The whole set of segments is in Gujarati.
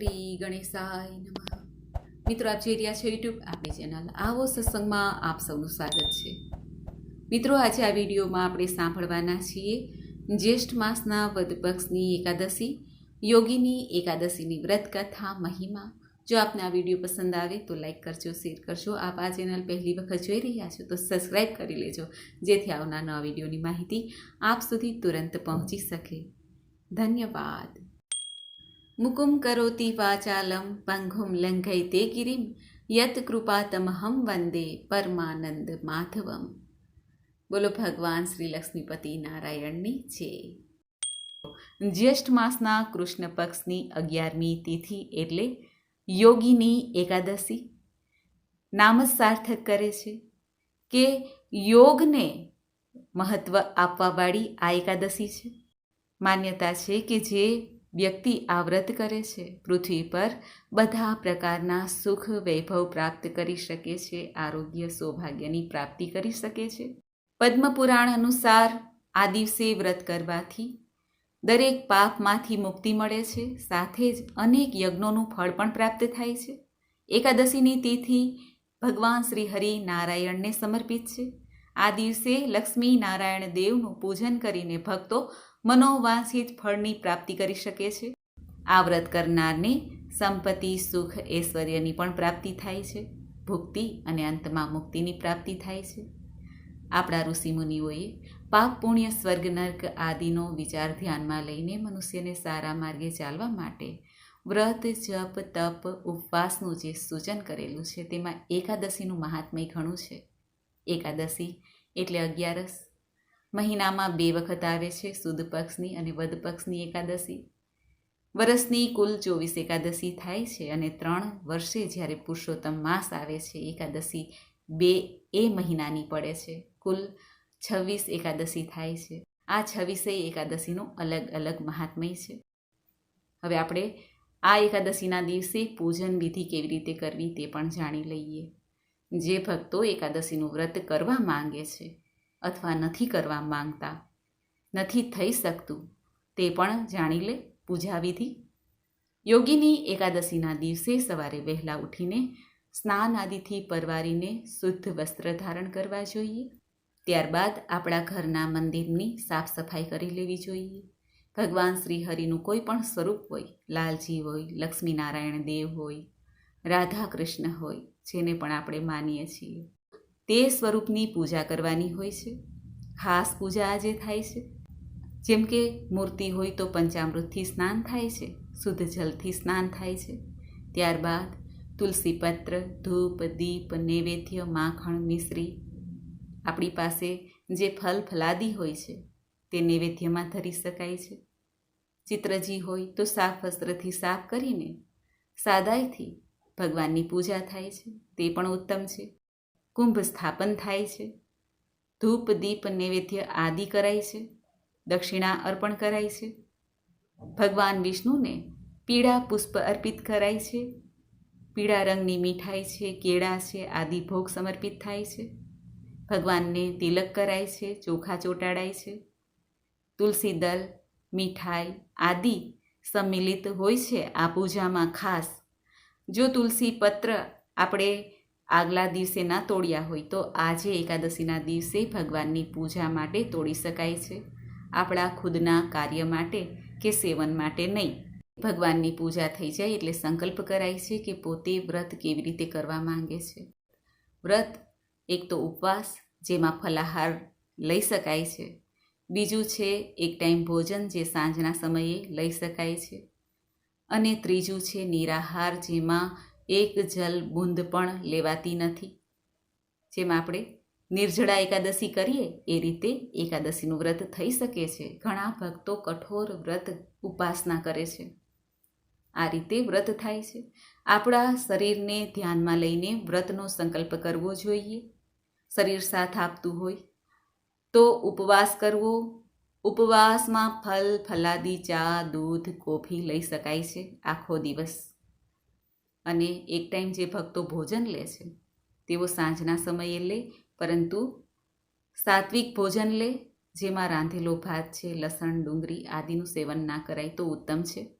શ્રી ગણેશાય નમઃ. મિત્રો, આપ જોઈ રહ્યા છો યુટ્યુબ આપણી ચેનલ આવો સત્સંગમાં આપ સૌનું સ્વાગત છે. મિત્રો, આજે આ વિડીયોમાં આપણે સાંભળવાના છીએ જ્યેષ્ઠ માસના વધ પક્ષની એકાદશી, યોગીની એકાદશીની વ્રત કથા મહિમા. જો આપને આ વીડિયો પસંદ આવે તો લાઈક કરજો, શેર કરજો. આપ આ ચેનલ પહેલી વખત જોઈ રહ્યા છો તો સબસ્ક્રાઈબ કરી લેજો, જેથી આવનાર નવા વિડીયોની માહિતી આપ સુધી તુરંત પહોંચી શકે. ધન્યવાદ. મુકુમ કરોતિ વાચાલમ પંઘુમ લંઘયતે ગિરિમ યત કૃપાતમહમ વંદે પરમાનંદ માધવમ બોલો ભગવાન શ્રી લક્ષ્મીપતિ નારાયણની છે જ્યેષ્ઠ માસના કૃષ્ણ પક્ષની અગિયારમી તિથિ એટલે યોગીની એકાદશી નામ જ સાર્થક કરે છે કે યોગને મહત્વ આપવાવાળી આ એકાદશી છે માન્યતા છે કે જે વ્યક્તિ આ વ્રત કરે છે. પૃથ્વી પર બધા પ્રકારના સુખ વૈભવ પ્રાપ્ત કરી શકે છે, આરોગ્ય સૌભાગ્યની પ્રાપ્તિ કરી શકે છે. પદ્મપુરાણ અનુસાર આ દિવસે વ્રત કરવાથી દરેક પાપમાંથી મુક્તિ મળે છે. સાથે જ અનેક યજ્ઞોનું ફળ પણ પ્રાપ્ત થાય છે. એકાદશીની તિથિ ભગવાન શ્રી હરિ નારાયણને સમર્પિત છે. આ દિવસે લક્ષ્મી નારાયણ દેવનું પૂજન કરીને ભક્તો મનોવાંછિત ફળની પ્રાપ્તિ કરી શકે છે. આ વ્રત કરનારને સંપત્તિ, સુખ, ઐશ્વર્યની પણ પ્રાપ્તિ થાય છે. ભુક્તિ અને અંતમાં મુક્તિની પ્રાપ્તિ થાય છે. આપણા ઋષિમુનિઓએ પાપ, પુણ્ય, સ્વર્ગ, નર્ક આદિનો વિચાર ધ્યાનમાં લઈને મનુષ્યને સારા માર્ગે ચાલવા માટે વ્રત, જપ, તપ, ઉપવાસનું જે સૂચન કરેલું છે તેમાં એકાદશીનું મહાત્મય ઘણું છે. એકાદશી એટલે અગિયારસ. મહિનામાં બે વખત આવે છે, સુદ પક્ષની અને વદ પક્ષની એકાદશી. વરસની કુલ ચોવીસ એકાદશી થાય છે અને ત્રણ વર્ષે જ્યારે પુરુષોત્તમ માસ આવે છે, એકાદશી બે એ મહિનાની પડે છે. કુલ છવ્વીસ એકાદશી થાય છે. આ છવ્વીસે એકાદશીનું અલગ અલગ મહાત્મય છે. હવે આપણે આ એકાદશીના દિવસે પૂજન વિધિ કેવી રીતે કરવી તે પણ જાણી લઈએ. જે ભક્તો એકાદશીનું વ્રત કરવા માંગે છે અથવા નથી કરવા માંગતા, નથી થઈ શકતું, તે પણ જાણી લે પૂજા વિધિ યોગીની એકાદશીના દિવસે સવારે વહેલા ઉઠીને સ્નાન આદિથી પરવારીને શુદ્ધ વસ્ત્ર ધારણ કરવા જોઈએ. ત્યારબાદ આપણા ઘરના મંદિરની સાફ સફાઈ કરી લેવી જોઈએ. ભગવાન શ્રી હરિનું કોઈ પણ સ્વરૂપ હોય, લાલજી હોય, લક્ષ્મીનારાયણ દેવ હોય રાધા કૃષ્ણ હોય, જેને પણ આપણે માનીએ છીએ. તે સ્વરૂપની પૂજા કરવાની હોય છે. ખાસ પૂજા આજે થાય છે. જેમ કે મૂર્તિ હોય તો પંચામૃતથી સ્નાન થાય છે, શુદ્ધ જલથી સ્નાન થાય છે. ત્યારબાદ તુલસી પત્ર, ધૂપ, દીપ, નૈવેદ્ય, માખણ, મિશ્રી આપણી પાસે જે ફલ ફલાદી હોય છે, તે નૈવેદ્યમાં ધરી શકાય છે. ચિત્રજી હોય તો સાફ વસ્ત્રથી સાફ કરીને સાદાઈથી ભગવાનની પૂજા થાય છે, તે પણ ઉત્તમ છે. કુંભ સ્થાપન થાય છે. ધૂપ, દીપ, નૈવેદ્ય આદિ કરાય છે. દક્ષિણા અર્પણ કરાય છે. ભગવાન વિષ્ણુને પીળા પુષ્પ અર્પિત કરાય છે. પીળા રંગની મીઠાઈ છે, કેળા છે, આદિ ભોગ સમર્પિત થાય છે. ભગવાનને તિલક કરાય છે, ચોખા ચોંટાડાય છે. તુલસી દલ, મીઠાઈ આદિ સંમિલિત હોય છે આ પૂજામાં ખાસ. જો તુલસી પત્ર આપણે આગલા દિવસે ના તોડ્યા હોય તો આજે એકાદશીના દિવસે ભગવાનની પૂજા માટે તોડી શકાય છે. આપણા ખુદના કાર્ય માટે કે સેવન માટે નહીં. ભગવાનની પૂજા થઈ જાય એટલે સંકલ્પ કરાય છે કે પોતે વ્રત કેવી રીતે કરવા માંગે છે. વ્રત એક તો ઉપવાસ, જેમાં ફલાહાર લઈ શકાય છે. બીજું છે એક ટાઈમ ભોજન જે સાંજના સમયે લઈ શકાય છે. અને ત્રીજું છે નિરાહાર, જેમાં એક જલ બૂંદ પણ લેવાતી નથી. જેમ આપણે નિર્જળા એકાદશી કરીએ, એ રીતે એકાદશીનું વ્રત થઈ શકે છે. ઘણા ભક્તો કઠોર વ્રત ઉપાસના કરે છે. આ રીતે વ્રત થાય છે. આપણા શરીરને ધ્યાનમાં લઈને વ્રતનો સંકલ્પ કરવો જોઈએ. શરીર સાથ આપતું હોય તો ઉપવાસ કરવો. ઉપવાસમાં ફલ, ફલાદી, ચા, દૂધ, કોફી લઈ શકાય છે. આખો દિવસ અને એક ટાઈમ જે ભક્તો ભોજન લે છે, તેઓ સાંજના સમયે લે, પરંતુ સાત્વિક ભોજન લે, જેમાં રાંધેલો ભાત છે, લસણ, ડુંગળી આદિનું સેવન ના કરાય તો ઉત્તમ છે.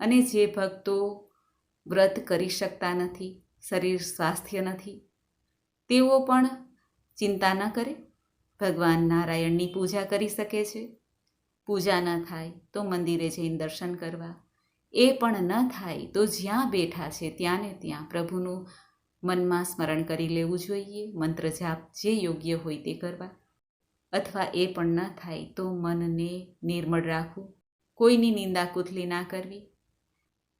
અને જે ભક્તો વ્રત કરી શકતા નથી, શરીર સ્વાસ્થ્ય નથી, તેઓ પણ ચિંતા ન કરે. ભગવાન નારાયણની પૂજા કરી શકે છે. પૂજા ન થાય તો મંદિરે જઈને દર્શન કરવા એ પણ ન થાય તો જ્યાં બેઠા છે ત્યાં ને ત્યાં પ્રભુનું મનમાં સ્મરણ કરી લેવું જોઈએ, મંત્ર જાપ જે યોગ્ય હોય તે કરવા. અથવા એ પણ ન થાય તો મનને નિર્મળ રાખવું, કોઈની નિંદા કુથલી ના કરવી.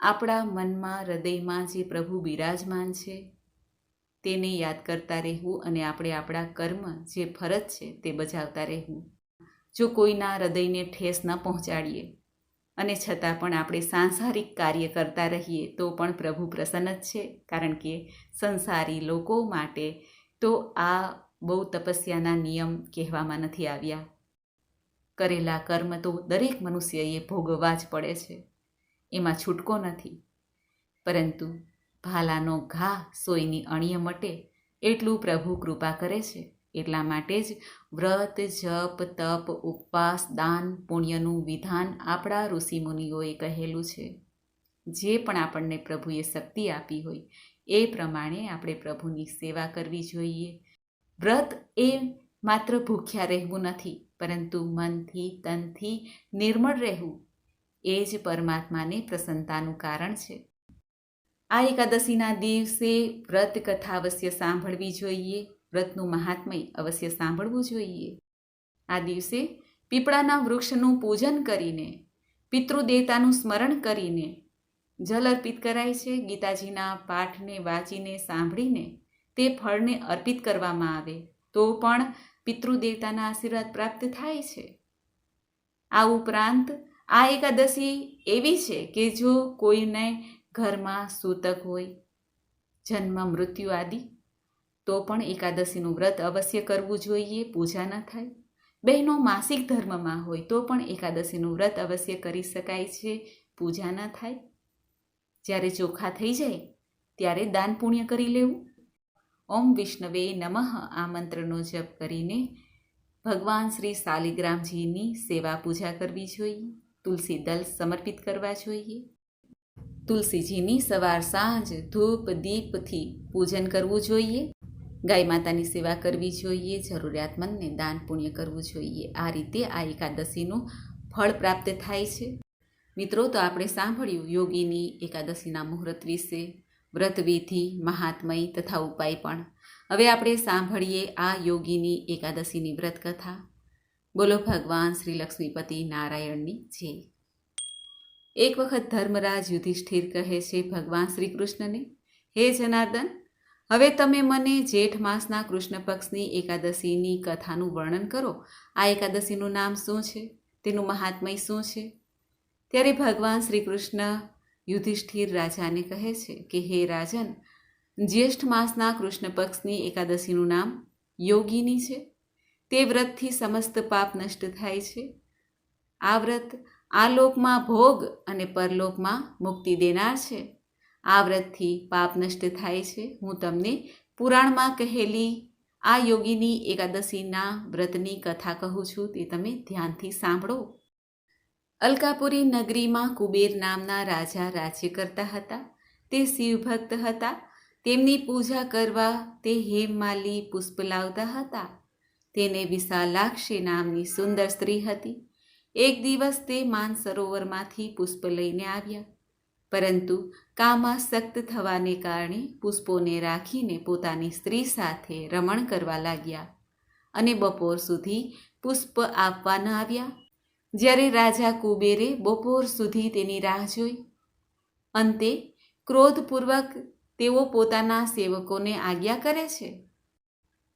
આપણા મનમાં હૃદયમાં જે પ્રભુ બિરાજમાન છે, તેને યાદ કરતા રહેવું અને આપણે આપણા કર્મ જે ફરજ છે તે બજાવતા રહેવું. જો કોઈના હૃદયને ઠેસ ન પહોંચાડીએ અને છતાં પણ આપણે સાંસારિક કાર્ય કરતા રહીએ તો પણ પ્રભુ પ્રસન્ન જ છે. કારણ કે સંસારી લોકો માટે તો આ બહુ તપસ્યાના નિયમ કહેવામાં નથી આવ્યા. કરેલા કર્મ તો દરેક મનુષ્યએ ભોગવવા જ પડે છે. એમાં છૂટકો નથી. પરંતુ ભાલાનો ઘા સોયની અણીએ મટે એટલું પ્રભુ કૃપા કરે છે. એટલા માટે જ વ્રત, જપ, તપ, ઉપવાસ, દાન, પુણ્યનું વિધાન આપણા ઋષિમુનિઓએ કહેલું છે. જે પણ આપણને પ્રભુએ શક્તિ આપી હોય, એ પ્રમાણે આપણે પ્રભુની સેવા કરવી જોઈએ. વ્રત એ માત્ર ભૂખ્યા રહેવું નથી, પરંતુ મનથી, તનથી નિર્મળ રહેવું. એ જ પરમાત્માને પ્રસન્નતાનું કારણ છે. આ એકાદશીના દિવસે વ્રત કથા અવશ્ય સાંભળવી જોઈએ. વ્રતનું મહાત્મય અવશ્ય સાંભળવું જોઈએ. આ દિવસે પીપળાના વૃક્ષનું પૂજન કરીને, પિતૃદેવતાનું સ્મરણ કરીને જલ અર્પિત કરાય છે. ગીતાજીના પાઠને વાંચીને સાંભળીને તે ફળને અર્પિત કરવામાં આવે, તો પણ પિતૃદેવતાના આશીર્વાદ પ્રાપ્ત થાય છે. આ ઉપરાંત, આ એકાદશી એવી છે કે જો કોઈને ઘરમાં સૂતક હોય, જન્મ, મૃત્યુ આદિ તો પણ એકાદશીનું વ્રત અવશ્ય કરવું જોઈએ, પૂજા ન થાય. બહેનો માસિક ધર્મમાં હોય તો પણ એકાદશીનું વ્રત અવશ્ય કરી શકાય છે, પૂજા ન થાય. જ્યારે ચોખા થઈ જાય, ત્યારે દાન પુણ્ય કરી લેવું. ઓમ વિષ્ણવે નમઃ આ મંત્રનો જપ કરીને ભગવાન શ્રી શાલિગ્રામજીની સેવા પૂજા કરવી જોઈએ. તુલસી દલ સમર્પિત કરવા જોઈએ. તુલસીજીની સવાર સાંજ ધૂપ દીપથી પૂજન કરવું જોઈએ. ગાય માતાની સેવા કરવી જોઈએ, જરૂરિયાતમંદને દાન પુણ્ય કરવું જોઈએ. આ રીતે આ એકાદશીનું ફળ પ્રાપ્ત થાય છે. મિત્રો, તો આપણે સાંભળ્યું યોગીની એકાદશીના મુહૂર્ત વિશે વ્રતવિધિ મહાત્મય તથા ઉપાય પણ. હવે આપણે સાંભળીએ આ યોગીની એકાદશીની વ્રત કથા. બોલો, ભગવાન શ્રી લક્ષ્મીપતિ નારાયણની જય. એક વખત ધર્મરાજ યુધિષ્ઠિર કહે છે, ભગવાન શ્રી કૃષ્ણને, હે જનાર્દન હવે તમે મને જેઠ માસના કૃષ્ણ પક્ષની એકાદશીની કથાનું વર્ણન કરો. આ એકાદશીનું નામ શું છે? તેનું મહાત્મય શું છે? ત્યારે ભગવાન શ્રી કૃષ્ણ યુધિષ્ઠિર રાજાને કહે છે કે, હે રાજન, જ્યેષ્ઠ માસના કૃષ્ણ પક્ષની એકાદશીનું નામ યોગીની છે. તે વ્રતથી સમસ્ત પાપ નષ્ટ થાય છે. આ વ્રત આ લોકમાં ભોગ અને પરલોકમાં મુક્તિ દેનાર છે. આ વ્રતથી પાપ નષ્ટ થાય છે. હું તમને પુરાણમાં કહેલી આ યોગીની એકાદશીના વ્રતની કથા કહું છું. તે તમે ધ્યાનથી સાંભળો. અલકાપુરી નગરીમાં કુબેર નામના રાજા રાજ્ય કરતા હતા. તે શિવભક્ત હતા. તેમની પૂજા કરવા તે હેમમાલી પુષ્પ લાવતા હતા. તેને વિશાલાક્ષી નામની સુંદર સ્ત્રી હતી. એક દિવસ તે માનસરોવરમાંથી પુષ્પ લઈને આવ્યા. પરંતુ કામાસક્ત થવાને કારણે પુષ્પોને રાખીને પોતાની સ્ત્રી સાથે રમણ કરવા લાગ્યા અને બપોર સુધી પુષ્પ આપવા ન આવ્યા. જ્યારે રાજા કુબેરે બપોર સુધી તેની રાહ જોઈ, અંતે ક્રોધપૂર્વક તેઓ પોતાના સેવકોને આજ્ઞા કરે છે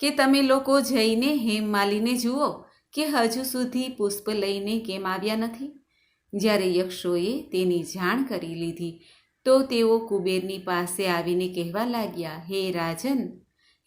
કે તમે લોકો જઈને હેમમાલીને જુઓ કે હજુ સુધી પુષ્પ લઈને કેમ આવ્યા નથી. જ્યારે યક્ષોએ તેની જાણ કરી લીધી, તો તેઓ કુબેરની પાસે આવીને કહેવા લાગ્યા, હે રાજન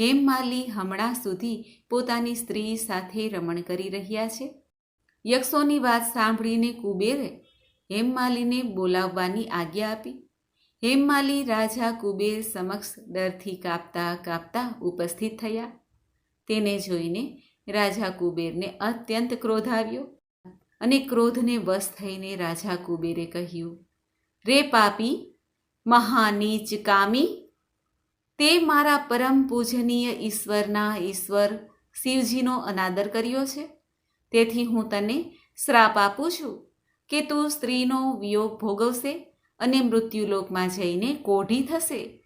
હેમમાલી હમણાં સુધી પોતાની સ્ત્રી સાથે રમણ કરી રહ્યા છે? યક્ષોની વાત સાંભળીને કુબેરે હેમમાલીને બોલાવવાની આજ્ઞા આપી. હેમમાલી રાજા કુબેર સમક્ષ ડરથી કાપતા કાપતા ઉપસ્થિત થયા. તેને જોઈને રાજા કુબેરને અત્યંત ક્રોધ આવ્યો અને ક્રોધને વશ થઈને રાજા કુબેરે કહ્યું, રે પાપી મહાનીચ કામી, તે મારા પરમ પૂજનીય ઈશ્વરના ઈશ્વર શિવજીનો અનાદર કર્યો છે. તેથી હું તને શ્રાપ આપું છું કે તું સ્ત્રીનો વિયોગ ભોગવશે અને મૃત્યુલોકમાં જઈને કોઢી થશે.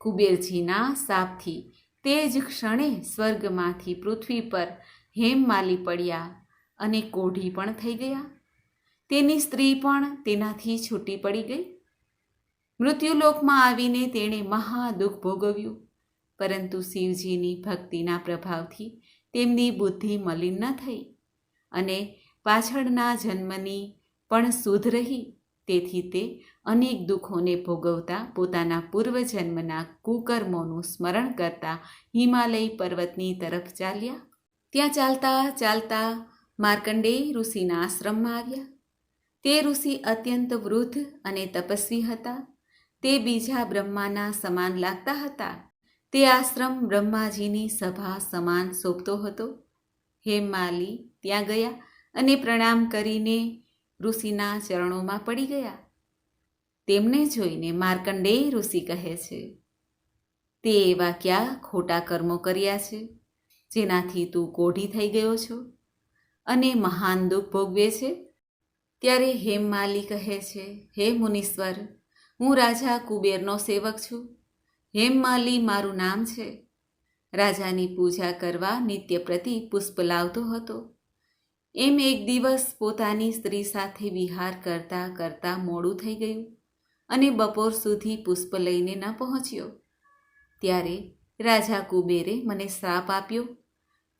કુબેરજીના શાપથી તે જ ક્ષણે સ્વર્ગમાંથી પૃથ્વી પર હેમ માલી પડ્યા અને કોઢી પણ થઈ ગયા. તેની સ્ત્રી પણ તેનાથી છૂટી પડી ગઈ. મૃત્યુલોકમાં આવીને તેણે મહા દુઃખ ભોગવ્યું. પરંતુ શિવજીની ભક્તિના પ્રભાવથી તેમની બુદ્ધિ મલિન ન થઈ અને પાછળના જન્મની પણ શુદ્ધ રહી. તેથી તે અનેક દુઃખોને ભોગવતા પોતાના પૂર્વજન્મના કુકર્મોનું સ્મરણ કરતા હિમાલય પર્વતની તરફ ચાલ્યા. ત્યાં ચાલતા ચાલતા માર્કંડેય ઋષિના આશ્રમમાં આવ્યા. તે ઋષિ અત્યંત વૃદ્ધ અને તપસ્વી હતા. તે બીજા બ્રહ્માના સમાન લાગતા હતા. તે આશ્રમ બ્રહ્માજીની સભા સમાન શોભતો હતો. હેમાલી ત્યાં ગયા અને પ્રણામ કરીને ઋષિના ચરણોમાં પડી ગયા. તેમને જોઈને માર્કંડેય ઋષિ કહે છે, તે એવા ક્યાં ખોટા કર્મો કર્યા છે? જેનાથી તું કોઢી થઈ ગયો છો? અને મહાન દુઃખ ભોગવે છે? ત્યારે હેમમાલી કહે છે, હે મુનીશ્વર, હું રાજા કુબેરનો સેવક છું. હેમમાલી મારું નામ છે. રાજાની પૂજા કરવા નિત્ય પ્રતિ પુષ્પ લાવતો હતો. એમ એક દિવસ પોતાની સ્ત્રી સાથે વિહાર કરતા કરતા મોડું થઈ ગયું અને બપોર સુધી પુષ્પ લઈને ન પહોંચ્યો. ત્યારે રાજા કુબેરે મને શ્રાપ આપ્યો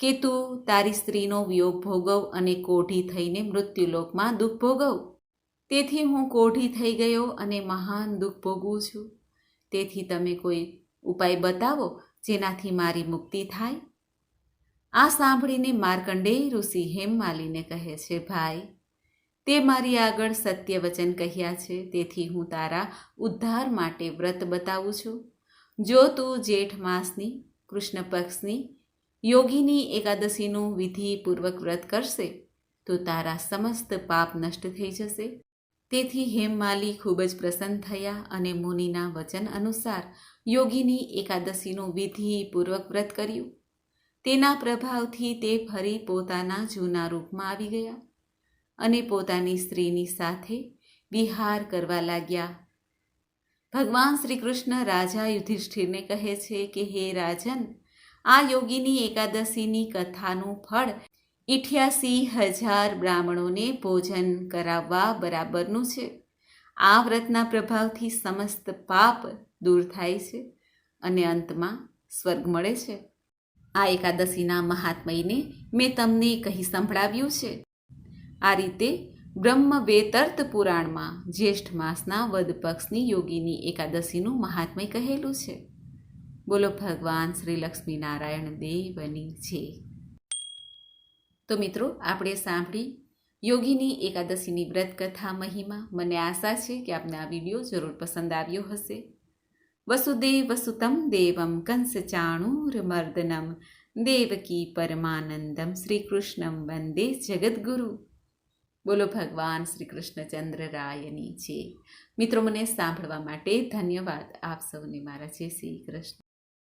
કે તું તારી સ્ત્રીનો વિયોગ ભોગવ અને કોઢી થઈને મૃત્યુલોકમાં દુઃખ ભોગવ. તેથી હું કોઢી થઈ ગયો અને મહાન દુઃખ ભોગવું છું. તેથી તમે કોઈ ઉપાય બતાવો જેનાથી મારી મુક્તિ થાય? આ સાંભળીને માર્કંડેય ઋષિ હેમમાલીને કહે છે, ભાઈ, તે મારી આગળ સત્ય વચન કહ્યા છે. તેથી હું તારા ઉદ્ધાર માટે વ્રત બતાવું છું. જો તું જેઠ માસની કૃષ્ણ પક્ષની યોગીની એકાદશીનું વિધિપૂર્વક વ્રત કરશે તો તારા સમસ્ત પાપ નષ્ટ થઈ જશે. તેથી હેમમાલી ખૂબ જ પ્રસન્ન થયા અને મુનિના વચન અનુસાર યોગીની એકાદશીનું વિધિપૂર્વક વ્રત કર્યું. તેના પ્રભાવથી તે ફરી પોતાના જૂના રૂપમાં આવી ગયા અને પોતાની સ્ત્રીની સાથે વિહાર કરવા લાગ્યા. ભગવાન શ્રી કૃષ્ણ રાજા યુધિષ્ઠિરને કહે છે કે, હે રાજન આ યોગીની એકાદશીની કથાનું ફળ ઇઠ્યાસી હજાર બ્રાહ્મણોને ભોજન કરાવવા બરાબરનું છે. આ વ્રતના પ્રભાવથી સમસ્ત પાપ દૂર થાય છે અને અંતમાં સ્વર્ગ મળે છે. આ એકાદશીના મહાત્મયને મેં તમને કહી સંભળાવ્યું છે. આ રીતે બ્રહ્મ વેતર્ત પુરાણમાં જ્યેષ્ઠ માસના વદ પક્ષની યોગીની એકાદશીનું મહાત્મય કહેલું છે. બોલો ભગવાન શ્રી લક્ષ્મીનારાયણ દેવની છે. તો મિત્રો, આપણે સાંભળી યોગીની એકાદશીની વ્રત કથા મહિમા. મને આશા છે કે આપને આ વીડિયો જરૂર પસંદ આવ્યો હશે. વસુદેવ વસુતમ દેવમ કંસ ચાણૂરમર્દનમ દેવકી પરમાનંદમ શ્રી કૃષ્ણમ વંદે જગદગુરુ. બોલો ભગવાન શ્રી કૃષ્ણચંદ્ર રાયની છે. મિત્રો, મને સાંભળવા માટે ધન્યવાદ. આપ સૌને મારા છે શ્રી કૃષ્ણ.